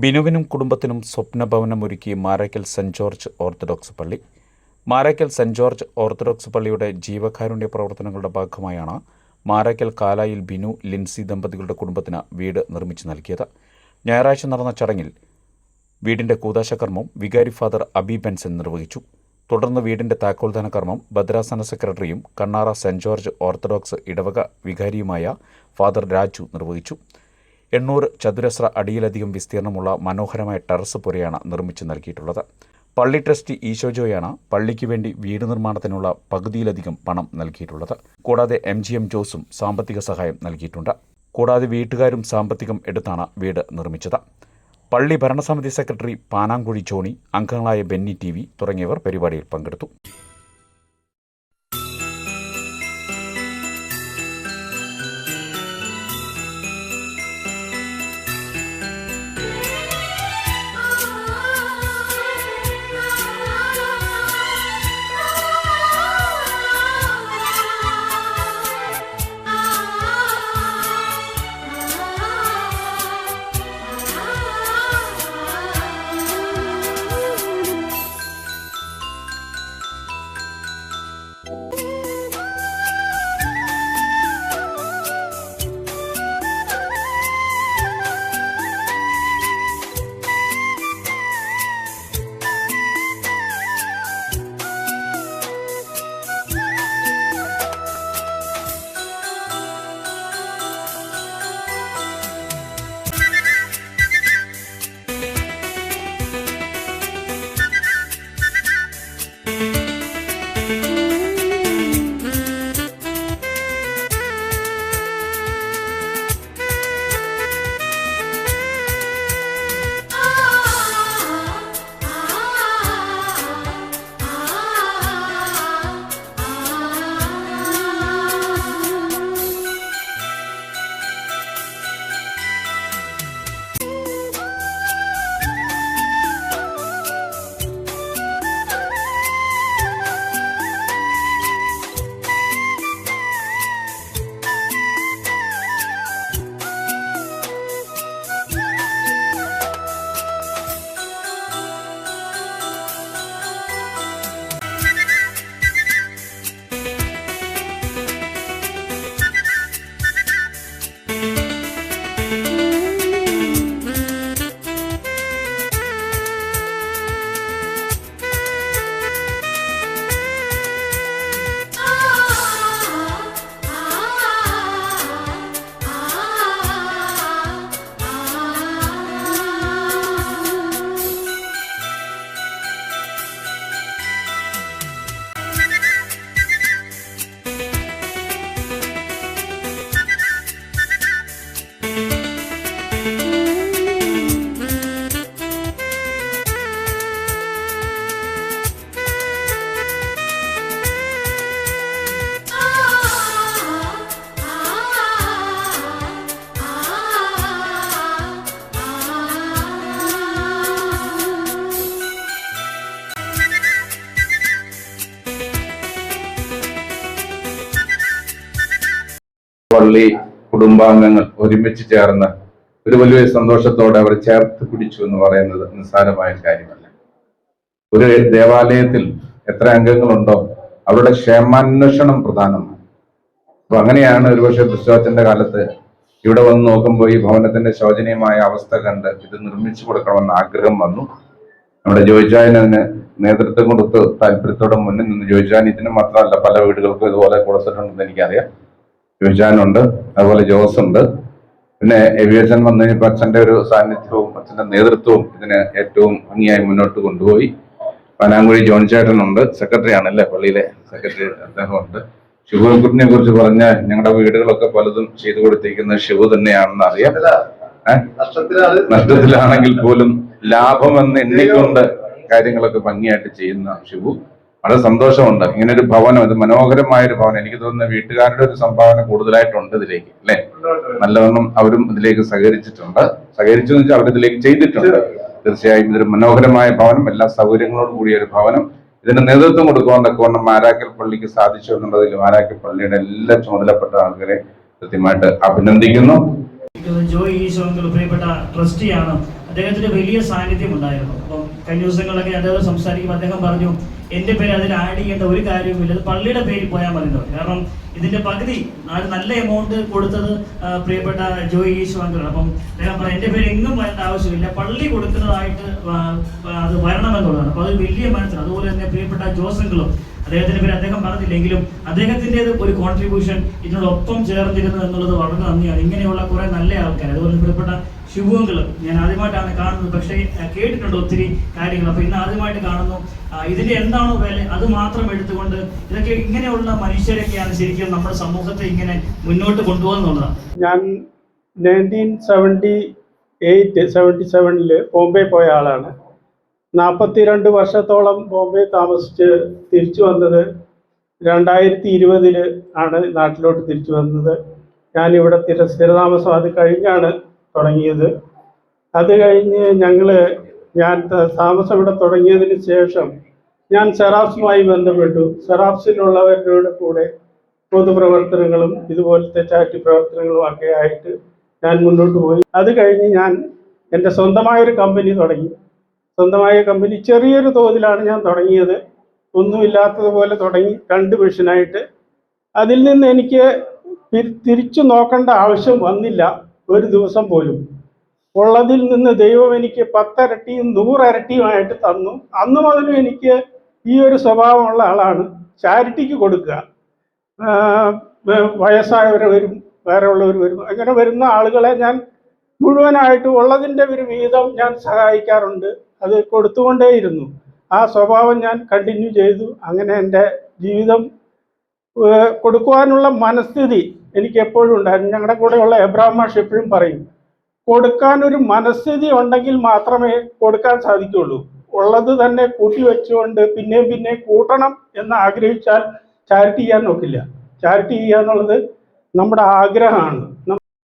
ബിനുവിനും കുടുംബത്തിനും സ്വപ്നഭവനം ഒരുക്കി മാരക്കൽ saint George orthodox പള്ളി. മാരക്കൽ സെന്റ് ജോർജ് ഓർത്തഡോക്സ് പള്ളിയുടെ ജീവകാരുണ്യ പ്രവർത്തനങ്ങളുടെ ഭാഗമായാണ് മാരക്കൽ കാലായിൽ ബിനു ലിൻസി ദമ്പതികളുടെ കുടുംബത്തിന് വീട് നിർമ്മിച്ചു നൽകിയത്. ഞായറാഴ്ച നടന്ന ചടങ്ങിൽ വീടിന്റെ കൂതാശകർമ്മം വികാരി ഫാദർ അബി ബെൻസൻ നിർവഹിച്ചു. തുടർന്ന് വീടിന്റെ താക്കോൽദാന കർമ്മം ഭദ്രാസന സെക്രട്ടറിയും കണ്ണാറ സെന്റ് ജോർജ് ഓർത്തഡോക്സ് ഇടവക വികാരിയുമായ ഫാദർ രാജു നിർവഹിച്ചു. എണ്ണൂറ് ചതുരശ്ര അടിയിലധികം വിസ്തീർണമുള്ള മനോഹരമായ ടെറസ് പുരയാണ് നിർമ്മിച്ചു നൽകിയിട്ടുള്ളത്. പള്ളി ട്രസ്റ്റി ഈശോജോയാണ് പള്ളിക്ക് വേണ്ടി വീട് നിർമ്മാണത്തിനുള്ള പകുതിയിലധികം പണം നൽകിയിട്ടുള്ളത്. കൂടാതെ എം ജി എം ജോസും സാമ്പത്തിക സഹായം നൽകിയിട്ടുണ്ട്. കൂടാതെ വീട്ടുകാരും സാമ്പത്തികം എടുത്താണ് വീട് നിർമ്മിച്ചത്. പള്ളി ഭരണസമിതി സെക്രട്ടറി പാനാങ്കുഴി ജോണി അംഗങ്ങളായ ബെന്നി ടി തുടങ്ങിയവർ പരിപാടിയിൽ പങ്കെടുത്തു. പള്ളി കുടുംബാംഗങ്ങൾ ഒരുമിച്ച് ചേർന്ന് ഒരു വലിയ സന്തോഷത്തോടെ അവർ ചേർത്ത് പിടിച്ചു എന്ന് പറയുന്നത് നിസ്സാരമായ കാര്യമല്ല. ഒരു ദേവാലയത്തിൽ എത്ര അംഗങ്ങളുണ്ടോ അവരുടെ ക്ഷേമാന്വേഷണം പ്രധാനമാണ്. അപ്പൊ അങ്ങനെയാണ് ഒരുപക്ഷെ ക്രിസ്തുവച്ചന്റെ കാലത്ത് ഇവിടെ വന്ന് നോക്കുമ്പോൾ ഈ ഭവനത്തിന്റെ ശോചനീയമായ അവസ്ഥ കണ്ട് ഇത് നിർമ്മിച്ചു കൊടുക്കണമെന്ന് ആഗ്രഹം വന്നു. നമ്മുടെ ജോയിജാൻ അതിന് നേതൃത്വം കൊടുത്ത് താല്പര്യത്തോടെ മുന്നിൽ നിന്ന് ജോയിജാൻ ഇതിന് മാത്രമല്ല പല വീടുകൾക്കും ഇതുപോലെ കൊടുത്തിട്ടുണ്ടെന്ന് എനിക്കറിയാം. ജോയിജാനുണ്ട് അതുപോലെ ജോസ് ഉണ്ട് പിന്നെ എവിയച്ചൻ വന്നു കഴിഞ്ഞപ്പോൾ അച്ഛന്റെ ഒരു സാന്നിധ്യവും അച്ഛന്റെ നേതൃത്വവും ഇതിന് ഏറ്റവും ഭംഗിയായി മുന്നോട്ട് കൊണ്ടുപോയി. പനാങ്കുഴി ജോൺ ചേട്ടനുണ്ട് സെക്രട്ടറി ആണല്ലേ പള്ളിയിലെ സെക്രട്ടറി അദ്ദേഹമുണ്ട്. ശിവകുറിനെ കുറിച്ച് പറഞ്ഞ ഞങ്ങളുടെ വീടുകളൊക്കെ പലതും ചെയ്തു കൊടുത്തിരിക്കുന്നത് ശിവു തന്നെയാണെന്ന് അറിയാം. നഷ്ടത്തിലാണെങ്കിൽ പോലും ലാഭമെന്ന് എണ്ണിക്കൊണ്ട് കാര്യങ്ങളൊക്കെ ഭംഗിയായിട്ട് ചെയ്യുന്ന ഷിബു വളരെ സന്തോഷമുണ്ട്. ഇങ്ങനെ ഒരു ഭവനം ഇത് മനോഹരമായ ഒരു ഭവനം. എനിക്ക് തോന്നുന്ന വീട്ടുകാരുടെ ഒരു സംഭാവന കൂടുതലായിട്ടുണ്ട് ഇതിലേക്ക് അല്ലെ? നല്ലവണ്ണം അവരും ഇതിലേക്ക് സഹകരിച്ചിട്ടുണ്ട്. സഹകരിച്ചു എന്ന് വെച്ചാൽ അവരിതിലേക്ക് ചെയ്തിട്ടുണ്ട്. തീർച്ചയായും ഇതൊരു മനോഹരമായ ഭവനം. എല്ലാ സൗകര്യങ്ങളോടും കൂടിയ ഒരു ഭവനം. ഇതിന്റെ നേതൃത്വം കൊടുക്കുവാൻ തക്കവണ്ണം മാരാക്കൽ പള്ളിക്ക് സാധിച്ചു എന്നുള്ളതിൽ മാരാക്കൽ പള്ളിയുടെ എല്ലാ ചുമതലപ്പെട്ട ആൾക്കാരെ കൃത്യമായിട്ട് അഭിനന്ദിക്കുന്നു. ജോയ് ഈശോ പ്രിയപ്പെട്ട ട്രസ്റ്റിയാണ്. അദ്ദേഹത്തിന്റെ വലിയ സാന്നിധ്യം ഉണ്ടായിരുന്നു. അപ്പം കഴിഞ്ഞ ദിവസങ്ങളിലൊക്കെ അദ്ദേഹം സംസാരിക്കുമ്പോൾ അദ്ദേഹം പറഞ്ഞു എന്റെ പേര് അതിൽ ആഡ് ചെയ്യേണ്ട ഒരു കാര്യവുമില്ല. അത് പള്ളിയുടെ പേരിൽ പോയാൽ മതി കാരണം ഇതിന്റെ പകുതി നല്ല എമൗണ്ട് കൊടുത്തത് പ്രിയപ്പെട്ട ജോയി ഈശ്വാങ്കറാണ് അപ്പം അദ്ദേഹം പറഞ്ഞു എന്റെ പേര് എങ്ങും വരേണ്ട ആവശ്യമില്ല. പള്ളി കൊടുക്കുന്നതായിട്ട് അത് വരണമെന്നുള്ളതാണ്. അപ്പൊ അത് വലിയ മനസ്സിലാണ് അതുപോലെ തന്നെ പ്രിയപ്പെട്ട ജോസങ്ങളും അദ്ദേഹത്തിന്റെ പേര് അദ്ദേഹം പറഞ്ഞില്ലെങ്കിലും അദ്ദേഹത്തിന്റെത് ഒരു കോൺട്രിബ്യൂഷൻ ഇതിനോടൊപ്പം ചേർന്നിരുന്നു എന്നുള്ളത് വളരെ നന്ദിയാണ്. ഇങ്ങനെയുള്ള കുറെ നല്ല ആൾക്കാർ അതുപോലെ പ്രിയപ്പെട്ട ശുഭങ്ങൾ ഞാൻ ആദ്യമായിട്ടാണ് കാണുന്നത്. പക്ഷേ കേട്ടിട്ടുണ്ട് ഒത്തിരി കാര്യങ്ങൾ. അപ്പൊ ഇന്ന് ആദ്യമായിട്ട് കാണുന്നു. ഇതിന്റെ എന്താണോ വില അത് മാത്രം എടുത്തുകൊണ്ട് ഇതൊക്കെ ഇങ്ങനെയുള്ള മനുഷ്യരൊക്കെയാണ് ശരിക്കും നമ്മുടെ സമൂഹത്തെ ഇങ്ങനെ മുന്നോട്ട് കൊണ്ടുപോകുന്നുള്ളതാണ് ഞാൻ നയന്റീൻ സെവന്റി എയ്റ്റ് സെവന്റി സെവനിൽ ബോംബെ പോയ ആളാണ്. നാൽപ്പത്തി രണ്ട് വർഷത്തോളം ബോംബെ താമസിച്ച് തിരിച്ചു വന്നത് രണ്ടായിരത്തി ഇരുപതിൽ ആണ് നാട്ടിലോട്ട് തിരിച്ചു വന്നത്. ഞാനിവിടെ തിര സ്ഥിരതാമസം അത് കഴിഞ്ഞാണ് തുടങ്ങിയത്. അത് കഴിഞ്ഞ് ഞങ്ങൾ ഞാൻ താമസം ഇവിടെ തുടങ്ങിയതിന് ശേഷം ഞാൻ സെറാഫ്സുമായി ബന്ധപ്പെട്ടു. സെറാഫ്സിലുള്ളവരുടെ കൂടെ പൊതുപ്രവർത്തനങ്ങളും ഇതുപോലത്തെ ചാരിറ്റി പ്രവർത്തനങ്ങളും ഒക്കെ ആയിട്ട് ഞാൻ മുന്നോട്ട് പോയി. അത് കഴിഞ്ഞ് ഞാൻ എന്റെ സ്വന്തമായൊരു കമ്പനി തുടങ്ങി. സ്വന്തമായ കമ്പനി ചെറിയൊരു തോതിലാണ് ഞാൻ തുടങ്ങിയത്. ഒന്നുമില്ലാത്തതുപോലെ തുടങ്ങി രണ്ട് മെഷീനായിട്ട് അതിൽ നിന്ന് എനിക്ക് തിരിച്ചു നോക്കേണ്ട ആവശ്യം വന്നില്ല ഒരു ദിവസം പോലും. ഉള്ളതിൽ നിന്ന് ദൈവം എനിക്ക് പത്തരട്ടിയും നൂറരട്ടിയുമായിട്ട് തന്നു. അന്ന് മുതലും എനിക്ക് ഈ ഒരു സ്വഭാവമുള്ള ആളാണ്. ചാരിറ്റിക്ക് കൊടുക്കുക. വയസ്സായവർ വരും വേറെ ഉള്ളവർ വരും. അങ്ങനെ വരുന്ന ആളുകളെ ഞാൻ മുഴുവനായിട്ട് ഉള്ളതിന്റെ ഒരു വീതം ഞാൻ സഹായിക്കാറുണ്ട്. അത് കൊടുത്തുകൊണ്ടേയിരുന്നു. ആ സ്വഭാവം ഞാൻ കണ്ടിന്യൂ ചെയ്തു. അങ്ങനെ എന്റെ ജീവിതം കൊടുക്കുവാനുള്ള മനസ്ഥിതി എനിക്ക് എപ്പോഴും ഉണ്ടായിരുന്നു. ഞങ്ങളുടെ കൂടെയുള്ള എബ്രാഹിം മാഷ് എപ്പോഴും പറയും കൊടുക്കാൻ ഒരു മനസ്ഥിതി ഉണ്ടെങ്കിൽ മാത്രമേ കൊടുക്കാൻ സാധിക്കുള്ളൂ. ഉള്ളത് തന്നെ കൂട്ടി വെച്ചുകൊണ്ട് പിന്നെയും പിന്നെയും കൂട്ടണം എന്ന് ആഗ്രഹിച്ചാൽ ചാരിറ്റി ചെയ്യാൻ നോക്കില്ല. ചാരിറ്റി ചെയ്യുക എന്നുള്ളത് നമ്മുടെ ആഗ്രഹമാണ്.